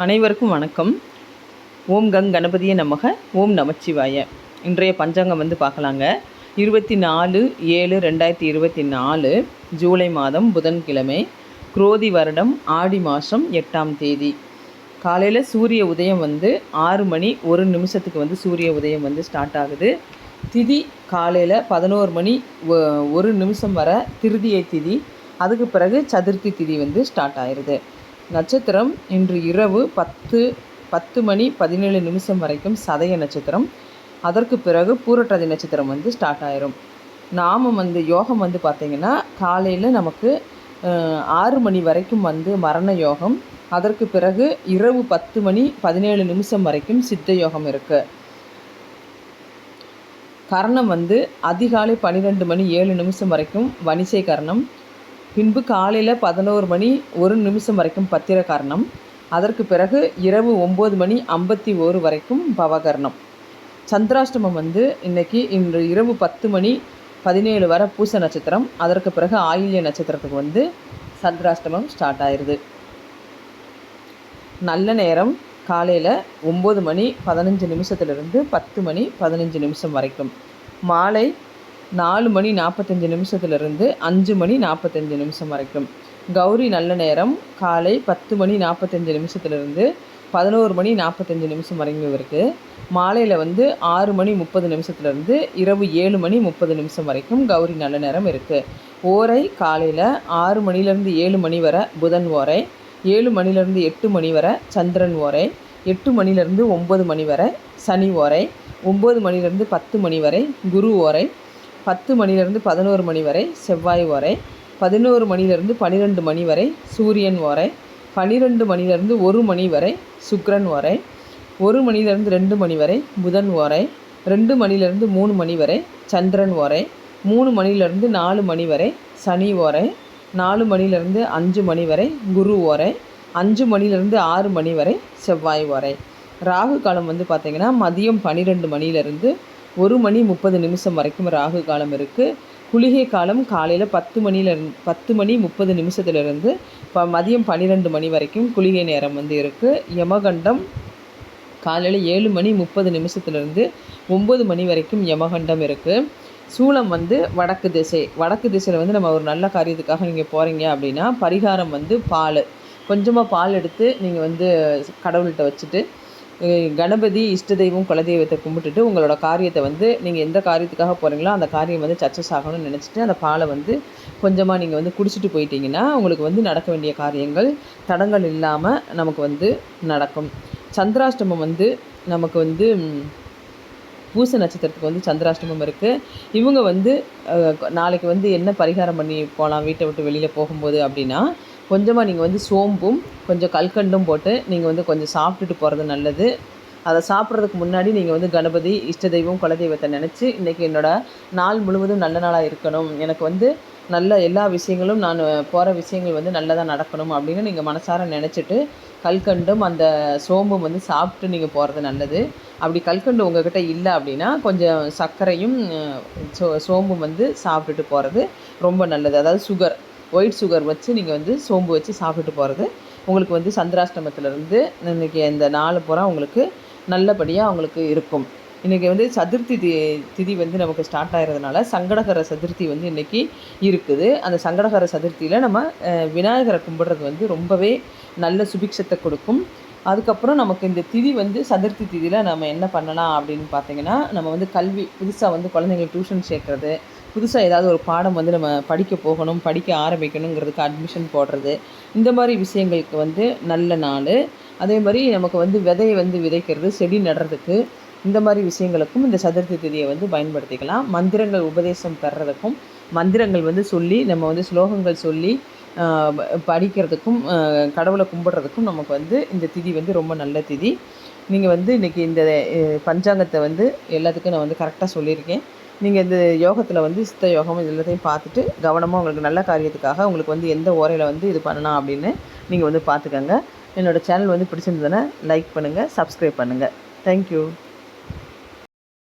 அனைவருக்கும் வணக்கம். ஓம் கங் கணபதியே நமக ஓம் நமச்சிவாய. இன்றைய பஞ்சாங்கம் வந்து பார்க்கலாங்க. இருபத்தி நாலு ஏழு ரெண்டாயிரத்தி இருபத்தி நாலு ஜூலை மாதம் புதன்கிழமை குரோதி வருடம் ஆடி மாதம் எட்டாம் தேதி. காலையில் சூரிய உதயம் வந்து ஆறு மணி ஒரு நிமிஷத்துக்கு வந்து சூரிய உதயம் வந்து ஸ்டார்ட் ஆகுது. திதி காலையில் பதினோரு மணி ஒ- ஒரு நிமிஷம் வர திருதியை திதி அதுக்கு பிறகு சதுர்த்தி திதி வந்து ஸ்டார்ட் ஆயிடுது நட்சத்திரம் இன்று இரவு பத்து பத்து மணி பதினேழு நிமிஷம் வரைக்கும் சதய நட்சத்திரம். அதற்கு பிறகு பூரட்டாதி நட்சத்திரம் வந்து ஸ்டார்ட் ஆயிரும். நாம் வந்து யோகம் வந்து பார்த்திங்கன்னா காலையில் நமக்கு ஆறு மணி வரைக்கும் வந்து மரண யோகம். அதற்கு பிறகு இரவு பத்து மணி பதினேழு நிமிஷம் வரைக்கும் சித்த யோகம் இருக்குது கரணம் வந்து அதிகாலை பன்னிரெண்டு மணி ஏழு நிமிஷம் வரைக்கும் வணிசை கரணம். பின்பு காலையில் பதினோரு மணி ஒரு நிமிஷம் வரைக்கும் பத்திரகரணம். அதற்கு பிறகு இரவு ஒம்பது மணி ஐம்பத்தி ஓரு வரைக்கும் பவகரணம். சந்திராஷ்டமம் வந்து இன்னைக்கு இன்று இரவு பத்து மணி பதினேழு வரை பூச நட்சத்திரம். அதற்கு பிறகு ஆயில்ய நட்சத்திரத்துக்கு வந்து சந்திராஷ்டமம் ஸ்டார்ட் ஆயிடுது நல்ல நேரம். காலையில் ஒம்பது மணி பதினஞ்சு நிமிஷத்துலேருந்து பத்து மணி பதினஞ்சு நிமிஷம் வரைக்கும். மாலை நாலு மணி நாற்பத்தஞ்சு நிமிஷத்துலேருந்து அஞ்சு மணி நாற்பத்தஞ்சு நிமிஷம் வரைக்கும். கௌரி நல்ல நேரம். காலை பத்து மணி நாற்பத்தஞ்சு நிமிஷத்துலேருந்து பதினோரு மணி நாற்பத்தஞ்சு நிமிஷம் வரைக்கும் இருக்குது மாலையில் வந்து ஆறு மணி முப்பது நிமிஷத்துலேருந்து இரவு ஏழு மணி முப்பது நிமிஷம் வரைக்கும் கௌரி நல்ல நேரம் இருக்குது ஓரை காலையில் ஆறு மணிலேருந்து ஏழு மணி வரை புதன் ஓரை ஏழு மணிலேருந்து எட்டு மணி வரை சந்திரன் ஓரை எட்டு மணிலேருந்து ஒம்பது மணி வரை சனி ஓரை ஒம்பது மணிலேருந்து பத்து மணி வரை குரு ஓரை பத்து மணிலேருந்து பதினோரு மணி வரை செவ்வாய் ஓரை பதினோரு மணிலேருந்து பன்னிரெண்டு மணி வரை சூரியன் ஓரை பன்னிரெண்டு மணிலேருந்து ஒரு மணி வரை சுக்ரன் ஓரை ஒரு மணிலேருந்து ரெண்டு மணி வரை புதன் ஓரை ரெண்டு மணிலேருந்து மூணு மணி வரை சந்திரன் ஓரை மூணு மணிலேருந்து நாலு மணி வரை சனி ஓரை நாலு மணிலேருந்து அஞ்சு மணி வரை குரு ஓரை அஞ்சு மணிலேருந்து ஆறு மணி வரை செவ்வாய் ஓரை. ராகு காலம் வந்து பார்த்திங்கன்னா மதியம் பன்னிரெண்டு மணிலேருந்து ஒரு மணி முப்பது நிமிஷம் வரைக்கும் ராகு காலம் இருக்குது குளிகை காலம் காலையில் பத்து மணிலேருந்து பத்து மணி முப்பது நிமிஷத்துலேருந்து ப மதியம் பன்னிரெண்டு மணி வரைக்கும் குளிகை நேரம் வந்து இருக்குது யமகண்டம் காலையில் ஏழு மணி முப்பது நிமிஷத்துலேருந்து ஒம்பது மணி வரைக்கும் யமகண்டம் இருக்குது சூளம் வந்து வடக்கு திசை வடக்கு திசையில் வந்து நம்ம ஒரு நல்ல காரியத்துக்காக நீங்கள் போகிறீங்க அப்படின்னா பரிகாரம் வந்து பால். கொஞ்சமாக பால் எடுத்து நீங்கள் வந்து கடவுள்கிட்ட வச்சுட்டு கணபதி இஷ்ட தெய்வம் குலதெய்வத்தை கும்பிட்டுட்டு உங்களோட காரியத்தை வந்து நீங்கள் எந்த காரியத்துக்காக போகிறீங்களோ அந்த காரியம் வந்து சக்ஸஸ் ஆகணும்னு நினச்சிட்டு அந்த பாலை வந்து கொஞ்சமாக நீங்கள் வந்து குடிச்சிட்டு போயிட்டீங்கன்னா உங்களுக்கு வந்து நடக்க வேண்டிய காரியங்கள் தடங்கள் இல்லாமல் நமக்கு வந்து நடக்கும். சந்திராஷ்டமம் வந்து நமக்கு வந்து பூச நட்சத்திரத்துக்கு வந்து சந்திராஷ்டமம் இருக்குது இவங்க வந்து நாளைக்கு வந்து என்ன பரிகாரம் பண்ணி போகலாம் வீட்டை விட்டு வெளியில் போகும்போது அப்படின்னா கொஞ்சமாக நீங்கள் வந்து சோம்பும் கொஞ்சம் கல்கண்டும் போட்டு நீங்கள் வந்து கொஞ்சம் சாப்பிட்டுட்டு போகிறது நல்லது. அதை சாப்பிட்றதுக்கு முன்னாடி நீங்கள் வந்து கணபதி இஷ்ட தெய்வம் குலதெய்வத்தை நினச்சி இன்றைக்கி என்னோட நாள் முழுவதும் நல்ல நாளாக இருக்கணும். எனக்கு வந்து நல்ல எல்லா விஷயங்களும் நான் போகிற விஷயங்கள் வந்து நல்லதாக நடக்கணும் அப்படின்னு நீங்கள் மனசார நினச்சிட்டு கல்கண்டும் அந்த சோம்பும் வந்து சாப்பிட்டு நீங்கள் போகிறது நல்லது. அப்படி கல்கண்டு உங்ககிட்ட இல்லை அப்படின்னா கொஞ்சம் சர்க்கரையும் சோ சோம்பும் வந்து சாப்பிட்டுட்டு போகிறது ரொம்ப நல்லது. அதாவது சுகர் ஒயிட் சுகர் வச்சு நீங்கள் வந்து சோம்பு வச்சு சாப்பிட்டு போகிறது உங்களுக்கு வந்து சந்திராஷ்டமத்திலேருந்து இன்றைக்கி இந்த நாலு பூரா உங்களுக்கு நல்லபடியாக உங்களுக்கு இருக்கும். இன்றைக்கி வந்து சதுர்த்தி தி திதி வந்து நமக்கு ஸ்டார்ட் ஆகிறதுனால சங்கடகர சதுர்த்தி வந்து இன்றைக்கி இருக்குது. அந்த சங்கடகர சதுர்த்தியில் நம்ம விநாயகரை கும்பிட்றது வந்து ரொம்பவே நல்ல சுபிக்ஷத்தை கொடுக்கும். அதுக்கப்புறம் நமக்கு இந்த திதி வந்து சதுர்த்தி திதியில் நம்ம என்ன பண்ணலாம் அப்படின்னு பார்த்தீங்கன்னா நம்ம வந்து கல்வி புதுசாக வந்து குழந்தைங்களுக்கு டியூஷன் சேர்க்குறது புதுசாக ஏதாவது ஒரு பாடம் வந்து நம்ம படிக்க போகணும் படிக்க ஆரம்பிக்கணுங்கிறதுக்கு அட்மிஷன் போடுறது. இந்த மாதிரி விஷயங்களுக்கு வந்து நல்ல நாள். அதே மாதிரி நமக்கு வந்து விதையை வந்து விதைக்கிறது செடி நடுறதுக்கு இந்த மாதிரி விஷயங்களுக்கும் இந்த சதுர்த்தி திதியை வந்து பயன்படுத்திக்கலாம். மந்திரங்கள் உபதேசம் பெறுறதுக்கும் மந்திரங்கள் வந்து சொல்லி நம்ம வந்து ஸ்லோகங்கள் சொல்லி படிக்கிறதுக்கும் கடவுளை கும்பிடுறதுக்கும் நமக்கு வந்து இந்த திதி வந்து ரொம்ப நல்ல திதி. நீங்கள் வந்து இன்றைக்கி இந்த பஞ்சாங்கத்தை வந்து எல்லாத்துக்கும் நான் வந்து கரெக்டாக சொல்லியிருக்கேன். நீங்கள் இந்த யோகத்தில் வந்து சித்த யோகம் இது எல்லாத்தையும் பார்த்துட்டு கவனமாக உங்களுக்கு நல்ல காரியத்துக்காக உங்களுக்கு வந்து எந்த ஓரையில் வந்து இது பண்ணலாம் அப்படின்னு நீங்கள் வந்து பார்த்துக்கோங்க. என்னோடய சேனல் வந்து பிடிச்சிருந்ததுன்னா லைக் பண்ணுங்கள் சப்ஸ்கிரைப் பண்ணுங்கள் தேங்க்யூ